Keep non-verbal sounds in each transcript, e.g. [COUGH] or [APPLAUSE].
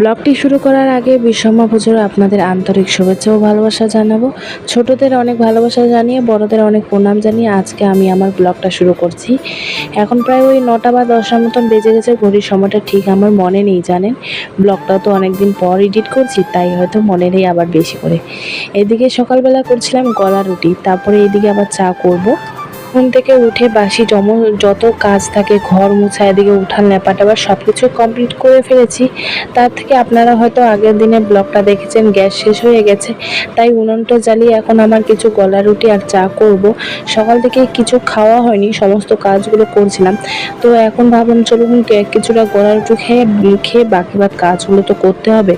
ব্লগটি শুরু করার আগে বিষম্মা পুজোর আপনাদের আন্তরিক শুভেচ্ছা ও ভালোবাসা জানাব। ছোটদের অনেক ভালোবাসা জানিয়ে, বড়দের অনেক প্রণাম জানিয়ে আজকে আমি আমার ব্লগটা শুরু করছি। এখন প্রায় ওই নটা বা দশটার মতন বেজে গেছে, ঘড়ির সময়টা ঠিক আমার মনে নেই, জানেন। ব্লগটাও তো অনেকদিন পর এডিট করছি, তাই হয়তো মনে নেই আবার বেশি করে। এদিকে সকালবেলা করছিলাম গলা রুটি, তারপরে এদিকে আবার চা করব। ঘুম থেকে উঠে বাসি জম যত কাজ থাকে, ঘর মুছা, এদিকে উঠান ল্যাপাটাবার সব কিছু কমপ্লিট করে ফেলেছি। তার থেকে আপনারা হয়তো আগের দিনে ব্লগটা দেখেছেন, গ্যাস শেষ হয়ে গেছে। তাই উনুনটা জ্বালিয়ে এখন আমার কিছু গলা রুটি আর চা করব। সকাল থেকে কিছু খাওয়া হয়নি, সমস্ত কাজগুলো করছিলাম। তো এখন ভাবলাম, চলুন কিছুটা গলা রুটি খেয়ে খেয়ে বাকি বাদ কাজগুলো তো করতে হবে,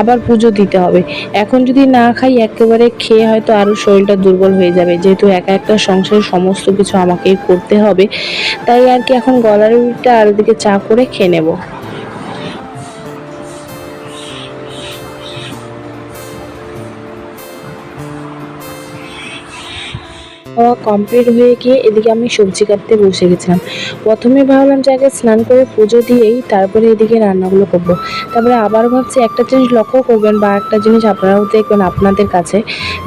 আবার পুজো দিতে হবে। এখন যদি না খাই, একেবারে খেয়ে হয়তো আরও শরীরটা দুর্বল হয়ে যাবে, যেহেতু একা একটা সংসারের সমস্ত কিছু আমাকেই করতে হবে। তাই আর কি এখন গলার রুটিটা আর ওদিকে চা করে খেয়ে নেব। খাওয়া কমপ্লিট হয়ে গিয়ে এদিকে আমি সবজি কাটতে বসে গেছিলাম। প্রথমে ভাবলাম যে আগে স্নান করে পুজো দিয়েই তারপরে এদিকে রান্নাগুলো করব। তারপরে আবার ভাবছি একটা জিনিস লক্ষ্য করবেন বা একটা জিনিস আপনারাও দেখবেন আপনাদের কাছে,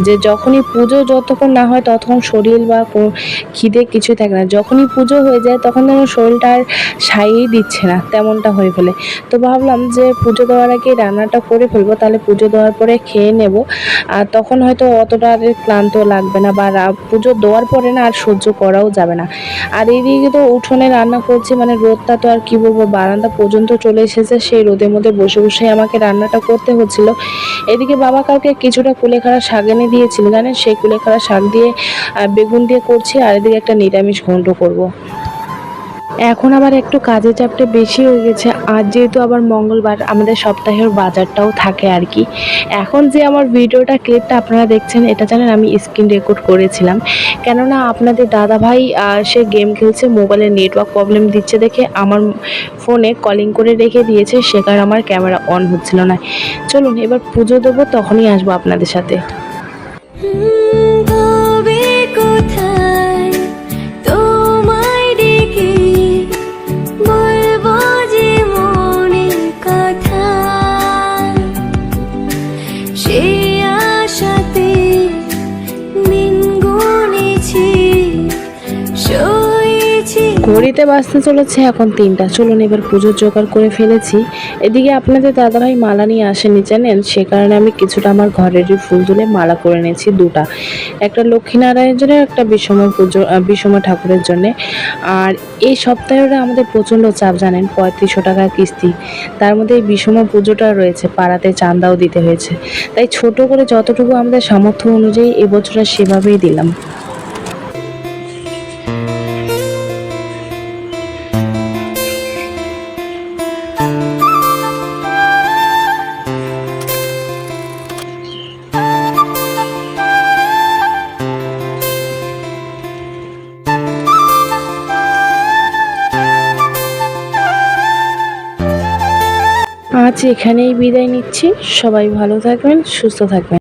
যে যখনই পুজো যতক্ষণ না হয় ততক্ষণ শরীর বা খিদে কিছুই থাকে না। যখনই পুজো হয়ে যায় তখন যেন শরীরটা আর সাইয়েই দিচ্ছে না, তেমনটা হয়ে ফেলে। তো ভাবলাম যে পুজো দেওয়ার আগে রান্নাটা করে ফেলব, তাহলে পুজো দেওয়ার পরে খেয়ে নেব। আর তখন হয়তো অতটা ক্লান্ত লাগবে না বা পুজো দেওয়ার পরে না আর সহ্য করাও যাবে না। আর এইদিকে তো উঠোনে রান্না করছি মানে রোদটা তো আর কি বলব, বারান্দা পর্যন্ত চলে এসেছে, সেই রোদের মধ্যে বসে বসে আমাকে রান্নাটা করতে হচ্ছিল। এদিকে বাবা কাউকে কিছুটা কুলেখাড়া শাক এনে দিয়েছিল, জানেন? সেই কুলেখাড়া শাক দিয়ে বেগুন দিয়ে করছি, আর এদিকে একটা নিরামিষ ঘন্ট করব। এখন আবার একটু কাজের চাপটা বেশি হয়ে গেছে আর যেহেতু আবার মঙ্গলবার আমাদের সপ্তাহের বাজারটাও থাকে আর কি, এখন যে আমার ভিডিওটা ক্লিপটা আপনারা দেখছেন, এটা জানেন আমি স্ক্রিন রেকর্ড করেছিলাম। কেননা আপনাদের দাদা ভাই সে গেম খেলছে মোবাইলে নেটওয়ার্ক প্রবলেম দিচ্ছে দেখে আমার ফোনে কলিং করে রেখে দিয়েছে, সে কারণে আমার ক্যামেরা অন হচ্ছিল না। চলুন, এবার পুজো দেবো, তখনই আসব আপনাদের সাথে। [LAUGHS] ঘড়িতে বাঁচতে চলেছে এখন তিনটা। চলুন এবার পুজোর জোগাড় করে ফেলেছি। এদিকে আপনাদের দাদাভাই মালা নিয়ে আসেনি, জানেন? সে কারণে আমি কিছুটা আমার ঘরেরই ফুল তুলে মালা করে নিয়েছি দুটা। একটা লক্ষ্মীনারায়ণের জন্য একটা বিষম পুজো বিষম ঠাকুরের জন্য। আর এই সপ্তাহের আমাদের প্রচণ্ড চাপ, জানেন? পঁয়ত্রিশশো টাকা কিস্তি। তার মধ্যে এই বিষম পুজোটা রয়েছে, পাড়াতে চান্দাও দিতে হয়েছে। তাই ছোট করে যতটুকু আমাদের সামর্থ্য অনুযায়ী এবছরটা সেভাবেই দিলাম। আজ এখানেই বিদায় নিচ্ছি। সবাই ভালো থাকবেন সুস্থ থাকবেন।